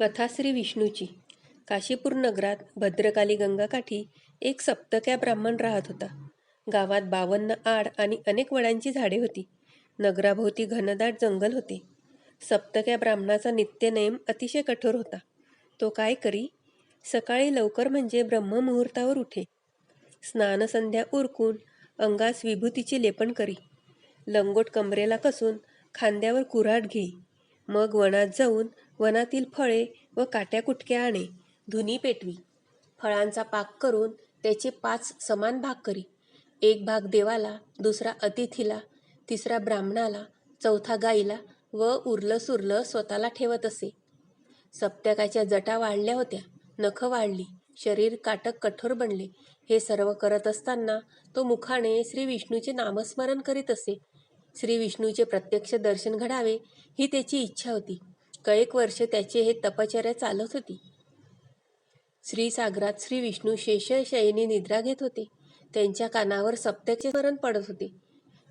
कथा श्री विष्णूची. काशीपूर नगरात भद्रकाली गंगाकाठी एक सप्तक्या ब्राह्मण राहत होता. गावात बावन्न आड आणि अनेक वडांची झाडे होती. नगराभोवती घनदाट जंगल होते. सप्तक्या ब्राह्मणाचा नित्यनेम अतिशय कठोर होता. तो काय करी? सकाळी लवकर म्हणजे ब्रह्ममुहूर्तावर उठे. स्नानसंध्या उरकून अंगास विभूतीचे लेपन करी. लंगोट कमरेला कसून खांद्यावर कुऱ्हाड घेई. मग वनात जाऊन वनातील फळे व काट्या कुटक्या आणे धुनी पेटवी. फळांचा पाक करून त्याचे पाच समान भाग करी. एक भाग देवाला दुसरा अतिथीला तिसरा ब्राह्मणाला चौथा गाईला व उरलं सुरलं स्वतःला ठेवत असे. सप्तकाच्या जटा वाढल्या होत्या नखं वाढली शरीर काटक कठोर बनले. हे सर्व करत असताना तो मुखाने श्री विष्णूचे नामस्मरण करीत असे. श्री विष्णूचे प्रत्यक्ष दर्शन घडावे ही त्याची इच्छा होती. कैक वर्ष त्याचे हे तपचर्या चालत होती. श्रीसागरात श्री विष्णू शेषशयनी निद्रा घेत होते. त्यांच्या कानावर सप्तके स्मरण पडत होते.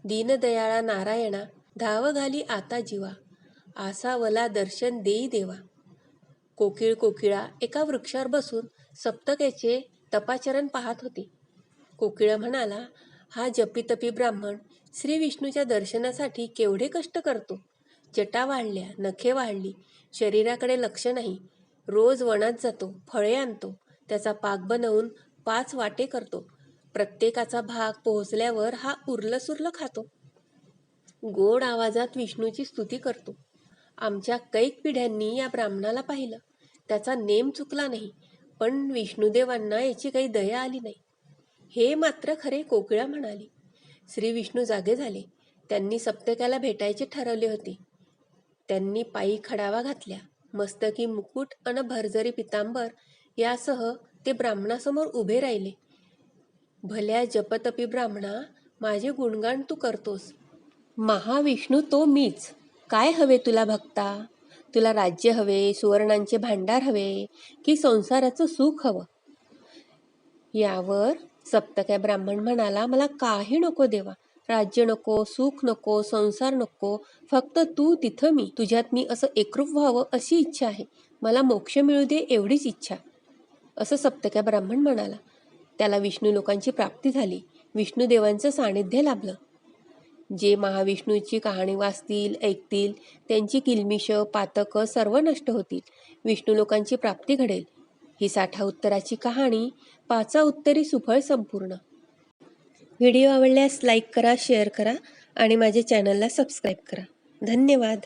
दीनदयाळा नारायणा धाव घाली आता जीवा. आसावला दर्शन देई देवा. कोकिळ कोकिळा एका वृक्षावर बसून सप्तकेचे तपाचरण पाहत होते. कोकिळ म्हणाला हा जपीतपी ब्राह्मण श्री विष्णूच्या दर्शनासाठी केवढे कष्ट करतो? जटा वाढल्या नखे वाढली शरीराकडे लक्ष नाही. रोज वनात जातो फळे आणतो त्याचा पाक बनवून पाच वाटे करतो. प्रत्येकाचा भाग पोहोचल्यावर हा उरलं सुरलं खातो. गोड आवाजात विष्णूची स्तुती करतो. आमच्या कैक पिढ्यांनी या ब्राह्मणाला पाहिलं. त्याचा नेम चुकला नाही पण विष्णुदेवांना याची काही दया आली नाही. हे मात्र खरे कोकिळा म्हणाली. श्री विष्णू जागे झाले. त्यांनी सप्तकाला भेटायचे ठरवले होते. त्यांनी पायी खडावा घातल्या. मस्तकी मुकुट अन भरजरी पितांबर यासह ते ब्राह्मणासमोर उभे राहिले. भल्या जपतपी ब्राह्मणा माझे गुणगान तू करतोस. महाविष्णू तो मीच. काय हवे तुला भक्ता? तुला राज्य हवे सुवर्णांचे भांडार हवे की संसाराचं सुख हवं? यावर सप्तक्या ब्राह्मण म्हणाला मला काही नको देवा. राज्य नको सुख नको संसार नको. फक्त तू तिथं मी. तुझ्यात मी असं एकरूप व्हावं अशी इच्छा आहे. मला मोक्ष मिळू दे एवढीच इच्छा. असं सप्तक्या ब्राह्मण म्हणाला. त्याला विष्णू लोकांची प्राप्ती झाली. विष्णुदेवांचं सानिध्य लाभलं. जे महाविष्णूची कहाणी वाचतील ऐकतील त्यांची किलमिश पातकं सर्व नष्ट होतील. विष्णू लोकांची प्राप्ती घडेल. ही साठा उत्तराची कहाणी पाचा उत्तरी सुफळ संपूर्ण. व्हिडिओ आवडल्यास लाईक करा शेअर करा आणि माझ्या चॅनलला सबस्क्राईब करा. धन्यवाद.